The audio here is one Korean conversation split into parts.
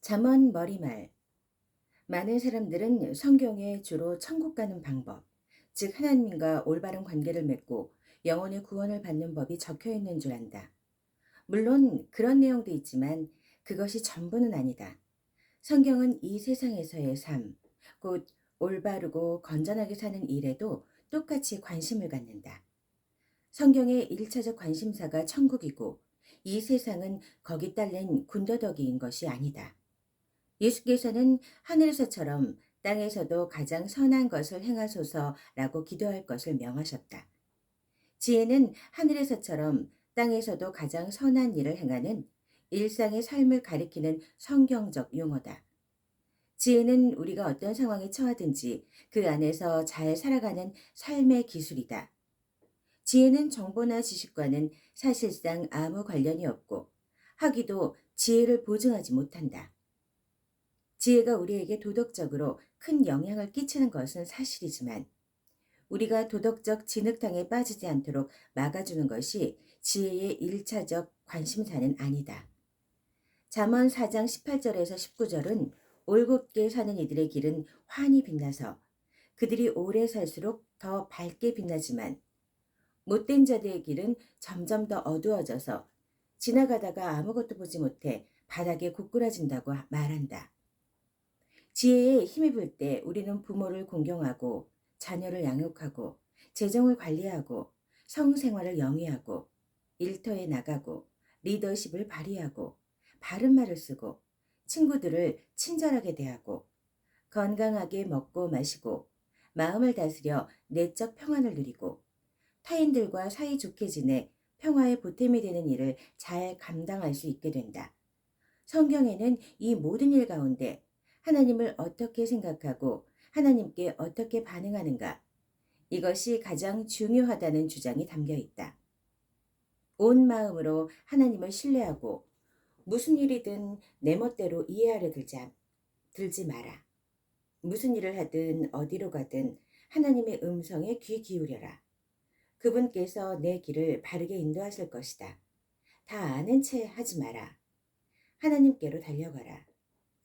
잠언 머리말 많은 사람들은 성경에 주로 천국 가는 방법, 즉 하나님과 올바른 관계를 맺고 영혼의 구원을 받는 법이 적혀 있는 줄 안다. 물론 그런 내용도 있지만 그것이 전부는 아니다. 성경은 이 세상에서의 삶, 곧 올바르고 건전하게 사는 일에도 똑같이 관심을 갖는다. 성경의 일차적 관심사가 천국이고 이 세상은 거기 딸린 군더더기인 것이 아니다. 예수께서는 하늘에서처럼 땅에서도 가장 선한 것을 행하소서라고 기도할 것을 명하셨다. 지혜는 하늘에서처럼 땅에서도 가장 선한 일을 행하는 일상의 삶을 가리키는 성경적 용어다. 지혜는 우리가 어떤 상황에 처하든지 그 안에서 잘 살아가는 삶의 기술이다. 지혜는 정보나 지식과는 사실상 아무 관련이 없고 하기도 지혜를 보증하지 못한다. 지혜가 우리에게 도덕적으로 큰 영향을 끼치는 것은 사실이지만 우리가 도덕적 진흙탕에 빠지지 않도록 막아주는 것이 지혜의 일차적 관심사는 아니다. 잠언 4장 18절에서 19절은 올곧게 사는 이들의 길은 환히 빛나서 그들이 오래 살수록 더 밝게 빛나지만 못된 자들의 길은 점점 더 어두워져서 지나가다가 아무것도 보지 못해 바닥에 고꾸라진다고 말한다. 지혜에 힘입을 때 우리는 부모를 공경하고 자녀를 양육하고 재정을 관리하고 성생활을 영위하고 일터에 나가고 리더십을 발휘하고 바른 말을 쓰고 친구들을 친절하게 대하고 건강하게 먹고 마시고 마음을 다스려 내적 평안을 누리고 타인들과 사이좋게 지내 평화의 보탬이 되는 일을 잘 감당할 수 있게 된다. 성경에는 이 모든 일 가운데 하나님을 어떻게 생각하고 하나님께 어떻게 반응하는가 이것이 가장 중요하다는 주장이 담겨 있다. 온 마음으로 하나님을 신뢰하고 무슨 일이든 내 멋대로 이해하려 들지, 들지 마라. 무슨 일을 하든 어디로 가든 하나님의 음성에 귀 기울여라. 그분께서 내 길을 바르게 인도하실 것이다. 다 아는 채 하지 마라. 하나님께로 달려가라.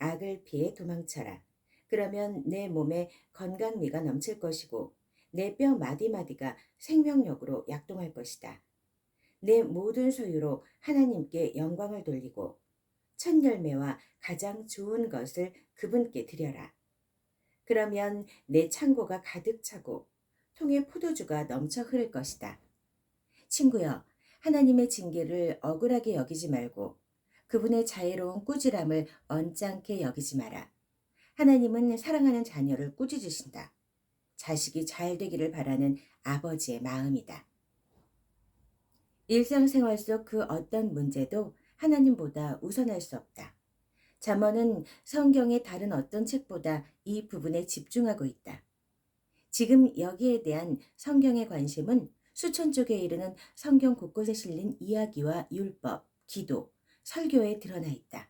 악을 피해 도망쳐라. 그러면 내 몸에 건강미가 넘칠 것이고 내 뼈 마디마디가 생명력으로 약동할 것이다. 내 모든 소유로 하나님께 영광을 돌리고 첫 열매와 가장 좋은 것을 그분께 드려라. 그러면 내 창고가 가득 차고 통에 포도주가 넘쳐 흐를 것이다. 친구여, 하나님의 징계를 억울하게 여기지 말고 그분의 자애로운 꾸지람을 언짢게 여기지 마라. 하나님은 사랑하는 자녀를 꾸짖으신다. 자식이 잘 되기를 바라는 아버지의 마음이다. 일상생활 속 그 어떤 문제도 하나님보다 우선할 수 없다. 잠언은 성경의 다른 어떤 책보다 이 부분에 집중하고 있다. 지금 여기에 대한 성경의 관심은 수천 쪽에 이르는 성경 곳곳에 실린 이야기와 율법, 기도, 설교에 드러나 있다.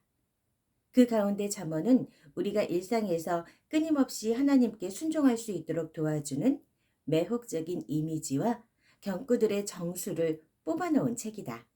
그 가운데 잠언은 우리가 일상에서 끊임없이 하나님께 순종할 수 있도록 도와주는 매혹적인 이미지와 경구들의 정수를 뽑아놓은 책이다.